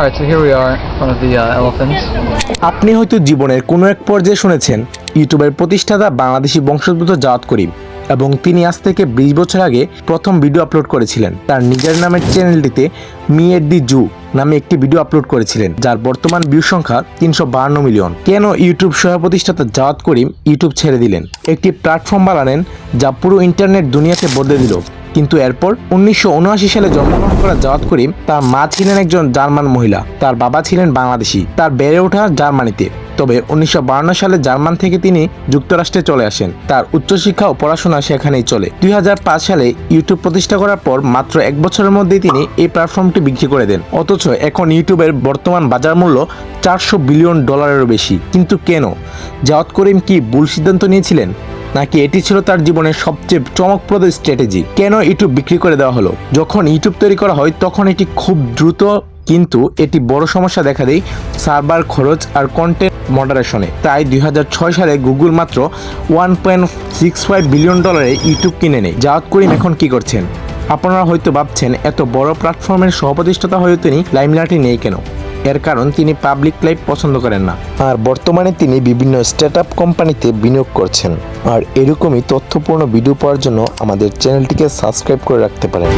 Uh. আপনি হয়তো জীবনের কোনো এক পর্যায়ে শুনেছেন, ইউটিউবের প্রতিষ্ঠাতা বাংলাদেশি বংশোদ্ভূত জাওয়াত করিম এবং তিনি আজ থেকে বিশ বছর আগে প্রথম ভিডিও আপলোড করেছিলেন। তার নিজের নামের চ্যানেলটিতে মি এট দি জু নামে একটি ভিডিও আপলোড করেছিলেন, যার বর্তমান ভিউ সংখ্যা তিনশো বাহান্ন মিলিয়ন। কেন ইউটিউব সহ প্রতিষ্ঠাতা জাওয়াত করিম ইউটিউব ছেড়ে দিলেন? একটি প্ল্যাটফর্ম বানালেন যা পুরো ইন্টারনেট দুনিয়াতে বদলে দিল। কিন্তু এরপর উনিশশো সালে জন্মগ্রহণ করা জাওয়াত করিম তার মা ছিলেন একজন জার্মান মহিলা। তার বাবা ছিলেন বাংলাদেশি। তার বেড়ে ওঠা জার্মানিতে। তবে উনিশশো সালে জার্মান থেকে তিনি যুক্তরাষ্ট্রে চলে আসেন। তার উচ্চশিক্ষা ও পড়াশোনা সেখানেই চলে। দুই হাজার পাঁচ সালে ইউটিউব প্রতিষ্ঠা করার পর মাত্র এক বছরের মধ্যেই তিনি এই প্ল্যাটফর্মটি বিক্রি করে দেন। অথচ এখন ইউটিউবের বর্তমান বাজার মূল্য চারশো বিলিয়ন ডলারেরও বেশি। কিন্তু কেন? জাওয়াত করিম কি ভুল সিদ্ধান্ত নিয়েছিলেন? নাকি এটি ছিল তার জীবনের সবচেয়ে চমকপ্রদ স্ট্র্যাটেজি? কেন ইউটিউব বিক্রি করে দেওয়া হলো? যখন ইউটিউব তৈরি করা হয়, তখন এটি খুব দ্রুত কিন্তু এটি বড় সমস্যা দেখা দেয় সার্ভার খরচ আর কন্টেন্ট মডারেশনে তাই দুই হাজার ছয় সালে গুগল মাত্র one point six five billion ডলারে ইউটিউব কিনে নেয়। জাওয়াত করিম এখন কি করছেন? আপনারা হয়তো ভাবছেন, এত বড় প্ল্যাটফর্মের সহপ্রতিষ্ঠাতা হয়েও তিনি লাইমলাইটে নেই কেন? এর কারণ তিনি পাবলিক লাইফ পছন্দ করেন না। আর বর্তমানে তিনি বিভিন্ন স্টার্ট আপ কোম্পানিতে বিনিয়োগ করছেন। আর এরকমই তথ্যপূর্ণ ভিডিও পাওয়ার জন্য আমাদের চ্যানেলটিকে সাবস্ক্রাইব করে রাখতে পারেন।